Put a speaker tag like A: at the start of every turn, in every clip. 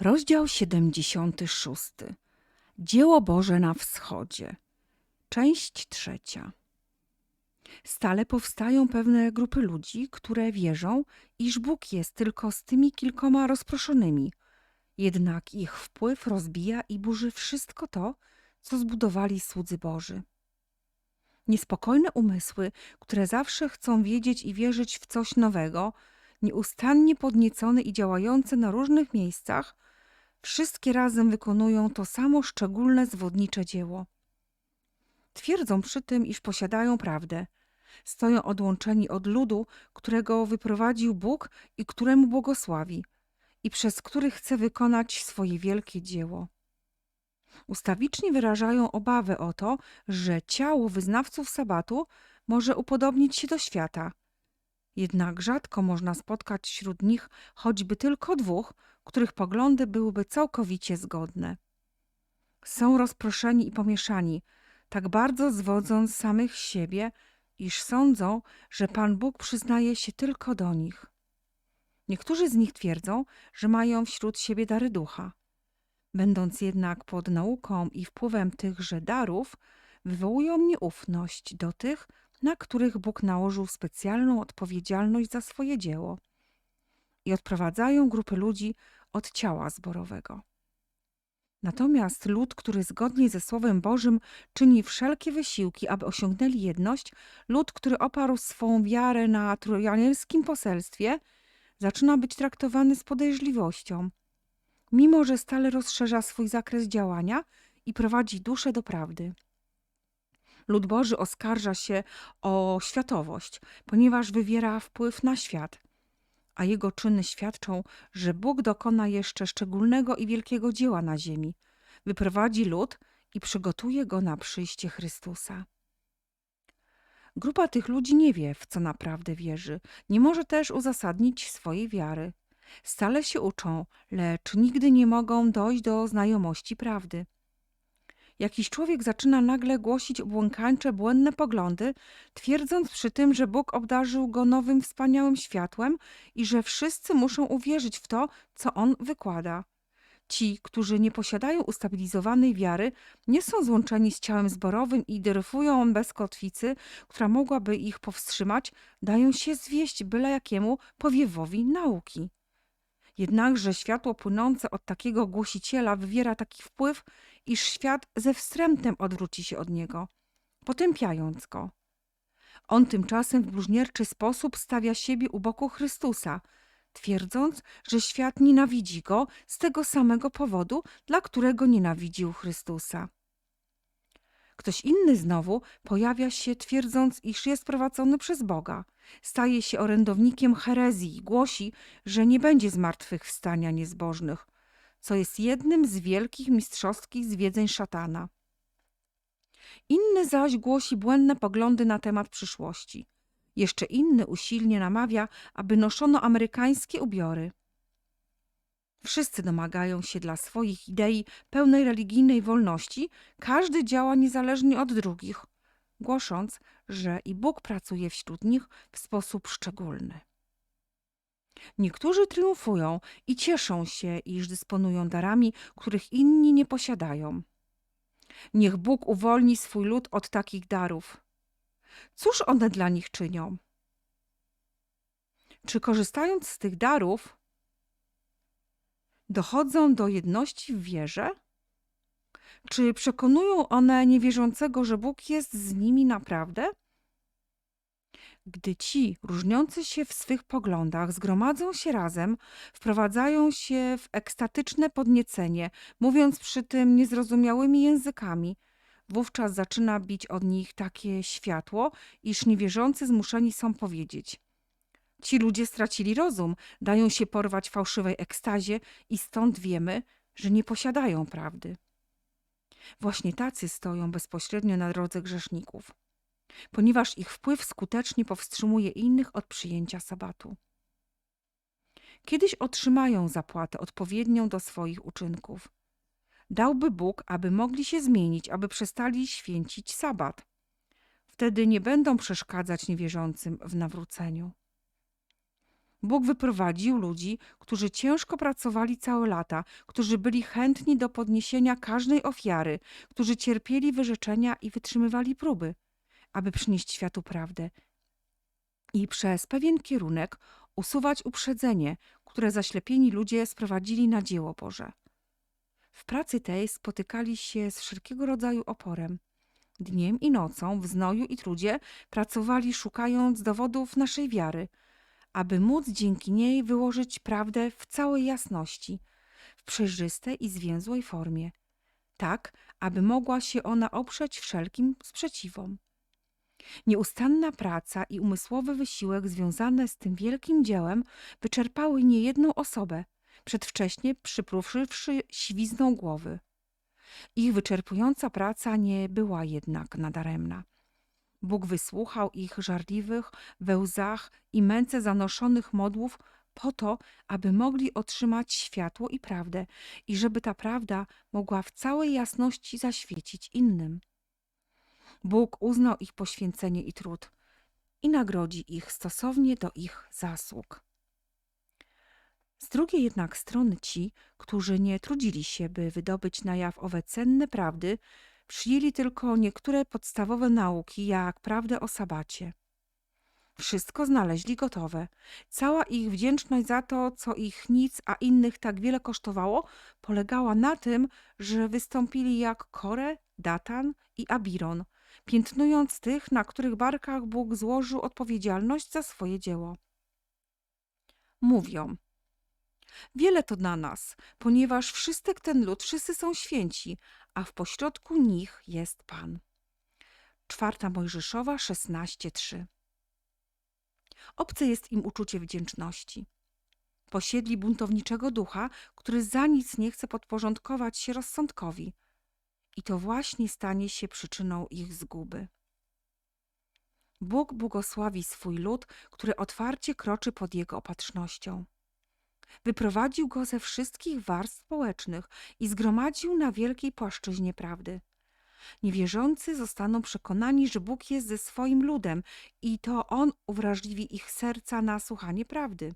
A: Rozdział 76. Dzieło Boże na wschodzie. Część trzecia. Stale powstają pewne grupy ludzi, które wierzą, iż Bóg jest tylko z tymi kilkoma rozproszonymi. Jednak ich wpływ rozbija i burzy wszystko to, co zbudowali słudzy Boży. Niespokojne umysły, które zawsze chcą wiedzieć i wierzyć w coś nowego, nieustannie podniecone i działające na różnych miejscach, wszystkie razem wykonują to samo szczególne zwodnicze dzieło. Twierdzą przy tym, iż posiadają prawdę. Stoją odłączeni od ludu, którego wyprowadził Bóg i któremu błogosławi, i przez który chce wykonać swoje wielkie dzieło. Ustawicznie wyrażają obawę o to, że ciało wyznawców sabatu może upodobnić się do świata. Jednak rzadko można spotkać wśród nich choćby tylko dwóch, których poglądy byłyby całkowicie zgodne. Są rozproszeni i pomieszani, tak bardzo zwodząc samych siebie, iż sądzą, że Pan Bóg przyznaje się tylko do nich. Niektórzy z nich twierdzą, że mają wśród siebie dary ducha. Będąc jednak pod nauką i wpływem tychże darów, wywołują nieufność do tych, na których Bóg nałożył specjalną odpowiedzialność za swoje dzieło i odprowadzają grupy ludzi od ciała zborowego. Natomiast lud, który zgodnie ze Słowem Bożym czyni wszelkie wysiłki, aby osiągnęli jedność, lud, który oparł swą wiarę na trójanielskim poselstwie, zaczyna być traktowany z podejrzliwością, mimo że stale rozszerza swój zakres działania i prowadzi duszę do prawdy. Lud Boży oskarża się o światowość, ponieważ wywiera wpływ na świat, a jego czyny świadczą, że Bóg dokona jeszcze szczególnego i wielkiego dzieła na ziemi, wyprowadzi lud i przygotuje go na przyjście Chrystusa. Grupa tych ludzi nie wie, w co naprawdę wierzy, nie może też uzasadnić swojej wiary. Stale się uczą, lecz nigdy nie mogą dojść do znajomości prawdy. Jakiś człowiek zaczyna nagle głosić obłąkańcze, błędne poglądy, twierdząc przy tym, że Bóg obdarzył go nowym, wspaniałym światłem i że wszyscy muszą uwierzyć w to, co on wykłada. Ci, którzy nie posiadają ustabilizowanej wiary, nie są złączeni z ciałem zborowym i dryfują bez kotwicy, która mogłaby ich powstrzymać, dają się zwieść byle jakiemu powiewowi nauki. Jednakże światło płynące od takiego głosiciela wywiera taki wpływ, iż świat ze wstrętem odwróci się od niego, potępiając go. On tymczasem w bluźnierczy sposób stawia siebie u boku Chrystusa, twierdząc, że świat nienawidzi go z tego samego powodu, dla którego nienawidził Chrystusa. Ktoś inny znowu pojawia się twierdząc, iż jest prowadzony przez Boga. Staje się orędownikiem herezji i głosi, że nie będzie zmartwychwstania niezbożnych, co jest jednym z wielkich mistrzowskich zwiedzeń szatana. Inny zaś głosi błędne poglądy na temat przyszłości. Jeszcze inny usilnie namawia, aby noszono amerykańskie ubiory. Wszyscy domagają się dla swoich idei pełnej religijnej wolności, każdy działa niezależnie od drugich, głosząc, że i Bóg pracuje wśród nich w sposób szczególny. Niektórzy triumfują i cieszą się, iż dysponują darami, których inni nie posiadają. Niech Bóg uwolni swój lud od takich darów. Cóż one dla nich czynią? Czy korzystając z tych darów, dochodzą do jedności w wierze? Czy przekonują one niewierzącego, że Bóg jest z nimi naprawdę? Gdy ci, różniący się w swych poglądach, zgromadzą się razem, wprowadzają się w ekstatyczne podniecenie, mówiąc przy tym niezrozumiałymi językami, wówczas zaczyna bić od nich takie światło, iż niewierzący zmuszeni są powiedzieć: Ci ludzie stracili rozum, dają się porwać fałszywej ekstazie i stąd wiemy, że nie posiadają prawdy. Właśnie tacy stoją bezpośrednio na drodze grzeszników, ponieważ ich wpływ skutecznie powstrzymuje innych od przyjęcia sabatu. Kiedyś otrzymają zapłatę odpowiednią do swoich uczynków. Dałby Bóg, aby mogli się zmienić, aby przestali święcić sabat. Wtedy nie będą przeszkadzać niewierzącym w nawróceniu. Bóg wyprowadził ludzi, którzy ciężko pracowali całe lata, którzy byli chętni do podniesienia każdej ofiary, którzy cierpieli wyrzeczenia i wytrzymywali próby, aby przynieść światu prawdę i przez pewien kierunek usuwać uprzedzenie, które zaślepieni ludzie sprowadzili na dzieło Boże. W pracy tej spotykali się z wszelkiego rodzaju oporem. Dniem i nocą, w znoju i trudzie, pracowali szukając dowodów naszej wiary, aby móc dzięki niej wyłożyć prawdę w całej jasności, w przejrzystej i zwięzłej formie, tak, aby mogła się ona oprzeć wszelkim sprzeciwom. Nieustanna praca i umysłowy wysiłek związane z tym wielkim dziełem wyczerpały niejedną osobę, przedwcześnie przyprówszy siwizną głowy. Ich wyczerpująca praca nie była jednak nadaremna. Bóg wysłuchał ich żarliwych, we łzach i męce zanoszonych modłów po to, aby mogli otrzymać światło i prawdę i żeby ta prawda mogła w całej jasności zaświecić innym. Bóg uznał ich poświęcenie i trud i nagrodzi ich stosownie do ich zasług. Z drugiej jednak strony ci, którzy nie trudzili się, by wydobyć na jaw owe cenne prawdy, przyjęli tylko niektóre podstawowe nauki, jak prawdę o sabacie. Wszystko znaleźli gotowe. Cała ich wdzięczność za to, co ich nic, a innych tak wiele kosztowało, polegała na tym, że wystąpili jak Kore, Datan i Abiron, piętnując tych, na których barkach Bóg złożył odpowiedzialność za swoje dzieło. Mówią, wiele to na nas, ponieważ wszystek ten lud, wszyscy są święci, a w pośrodku nich jest Pan. Czwarta Mojżeszowa 16:3 Obce jest im uczucie wdzięczności. Posiedli buntowniczego ducha, który za nic nie chce podporządkować się rozsądkowi. I to właśnie stanie się przyczyną ich zguby. Bóg błogosławi swój lud, który otwarcie kroczy pod jego opatrznością. Wyprowadził go ze wszystkich warstw społecznych i zgromadził na wielkiej płaszczyźnie prawdy. Niewierzący zostaną przekonani, że Bóg jest ze swoim ludem i to On uwrażliwi ich serca na słuchanie prawdy.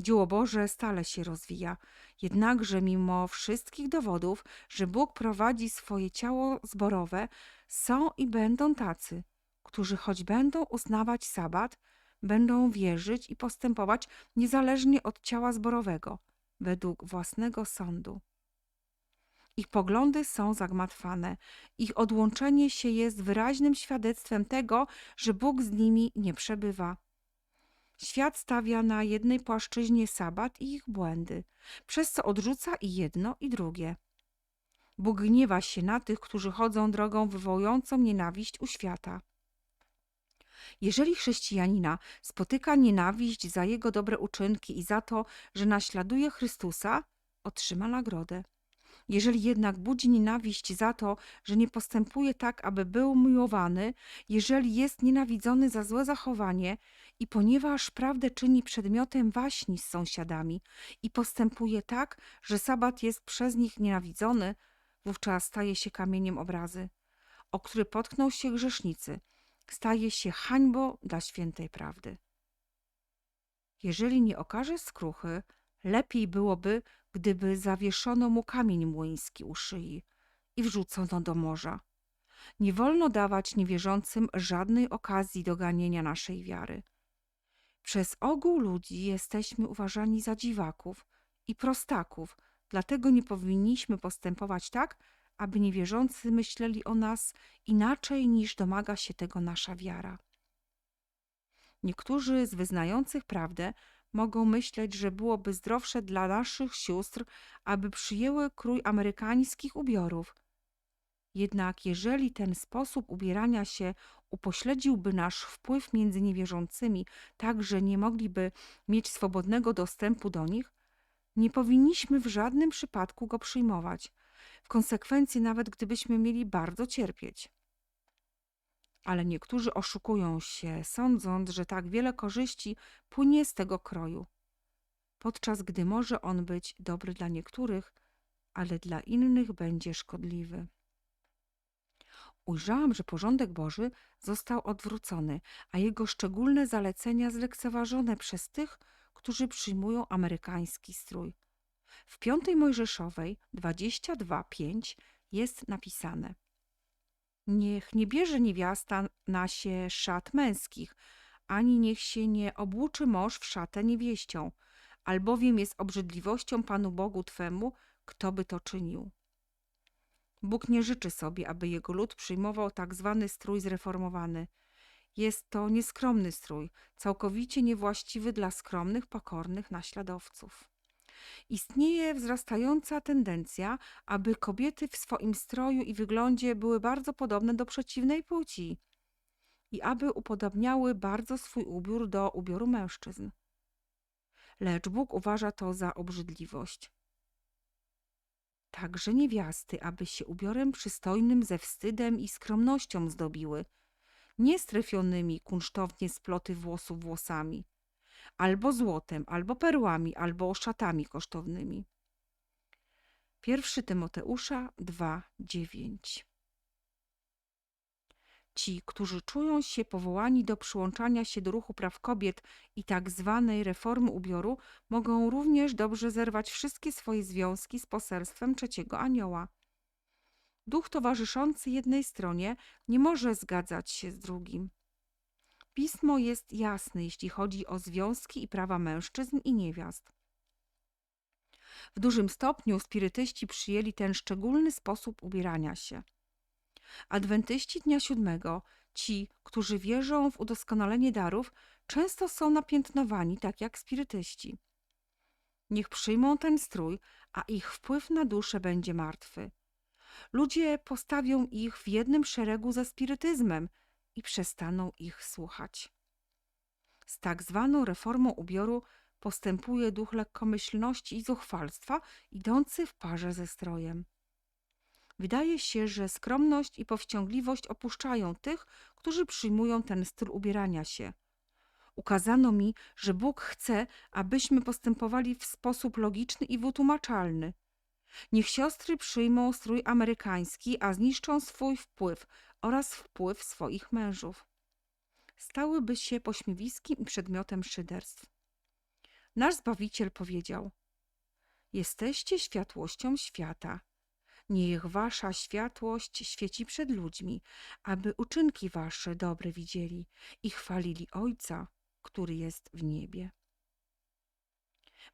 A: Dzieło Boże stale się rozwija, jednakże mimo wszystkich dowodów, że Bóg prowadzi swoje ciało zborowe, są i będą tacy, którzy choć będą uznawać sabat, będą wierzyć i postępować niezależnie od ciała zborowego, według własnego sądu. Ich poglądy są zagmatwane, ich odłączenie się jest wyraźnym świadectwem tego, że Bóg z nimi nie przebywa. Świat stawia na jednej płaszczyźnie sabat i ich błędy, przez co odrzuca i jedno, i drugie. Bóg gniewa się na tych, którzy chodzą drogą wywołującą nienawiść u świata. Jeżeli chrześcijanina spotyka nienawiść za jego dobre uczynki i za to, że naśladuje Chrystusa, otrzyma nagrodę. Jeżeli jednak budzi nienawiść za to, że nie postępuje tak, aby był miłowany, jeżeli jest nienawidzony za złe zachowanie i ponieważ prawdę czyni przedmiotem waśni z sąsiadami i postępuje tak, że sabat jest przez nich nienawidzony, wówczas staje się kamieniem obrazy, o który potknął się grzesznicy, staje się hańbą dla świętej prawdy. Jeżeli nie okaże skruchy, lepiej byłoby, gdyby zawieszono mu kamień młyński u szyi i wrzucono do morza. Nie wolno dawać niewierzącym żadnej okazji do ganienia naszej wiary. Przez ogół ludzi jesteśmy uważani za dziwaków i prostaków, dlatego nie powinniśmy postępować tak, aby niewierzący myśleli o nas inaczej niż domaga się tego nasza wiara. Niektórzy z wyznających prawdę mogą myśleć, że byłoby zdrowsze dla naszych sióstr, aby przyjęły krój amerykańskich ubiorów. Jednak jeżeli ten sposób ubierania się upośledziłby nasz wpływ między niewierzącymi, tak że nie mogliby mieć swobodnego dostępu do nich, nie powinniśmy w żadnym przypadku go przyjmować, w konsekwencji nawet gdybyśmy mieli bardzo cierpieć. Ale niektórzy oszukują się, sądząc, że tak wiele korzyści płynie z tego kroju, podczas gdy może on być dobry dla niektórych, ale dla innych będzie szkodliwy. Ujrzałam, że porządek Boży został odwrócony, a jego szczególne zalecenia zlekceważone przez tych, którzy przyjmują amerykański strój. W piątej Mojżeszowej 22.5 jest napisane Niech nie bierze niewiasta na się szat męskich, ani niech się nie obłuczy mąż w szatę niewieścią, albowiem jest obrzydliwością Panu Bogu Twemu, kto by to czynił. Bóg nie życzy sobie, aby jego lud przyjmował tak zwany strój zreformowany. Jest to nieskromny strój, całkowicie niewłaściwy dla skromnych, pokornych naśladowców. Istnieje wzrastająca tendencja, aby kobiety w swoim stroju i wyglądzie były bardzo podobne do przeciwnej płci i aby upodobniały bardzo swój ubiór do ubioru mężczyzn. Lecz Bóg uważa to za obrzydliwość. Także niewiasty, aby się ubiorem przystojnym ze wstydem i skromnością zdobiły, nie strefionymi kunsztownie sploty włosów włosami, albo złotem, albo perłami, albo szatami kosztownymi. Pierwszy Tymoteusza 2:9 Ci, którzy czują się powołani do przyłączania się do ruchu praw kobiet i tak zwanej reformy ubioru, mogą również dobrze zerwać wszystkie swoje związki z poselstwem trzeciego anioła. Duch towarzyszący jednej stronie nie może zgadzać się z drugim. Pismo jest jasne, jeśli chodzi o związki i prawa mężczyzn i niewiast. W dużym stopniu spirytyści przyjęli ten szczególny sposób ubierania się. Adwentyści Dnia Siódmego, ci, którzy wierzą w udoskonalenie darów, często są napiętnowani tak jak spirytyści. Niech przyjmą ten strój, a ich wpływ na duszę będzie martwy. Ludzie postawią ich w jednym szeregu ze spirytyzmem i przestaną ich słuchać. Z tak zwaną reformą ubioru postępuje duch lekkomyślności i zuchwalstwa, idący w parze ze strojem. Wydaje się, że skromność i powściągliwość opuszczają tych, którzy przyjmują ten styl ubierania się. Ukazano mi, że Bóg chce, abyśmy postępowali w sposób logiczny i wytłumaczalny. Niech siostry przyjmą strój amerykański, a zniszczą swój wpływ oraz wpływ swoich mężów. Stałyby się pośmiewiskiem i przedmiotem szyderstw. Nasz Zbawiciel powiedział: Jesteście światłością świata. Niech wasza światłość świeci przed ludźmi, aby uczynki wasze dobre widzieli i chwalili Ojca, który jest w niebie.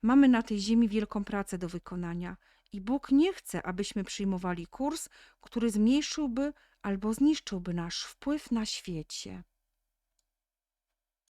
A: Mamy na tej ziemi wielką pracę do wykonania i Bóg nie chce, abyśmy przyjmowali kurs, który zmniejszyłby albo zniszczyłby nasz wpływ na świecie.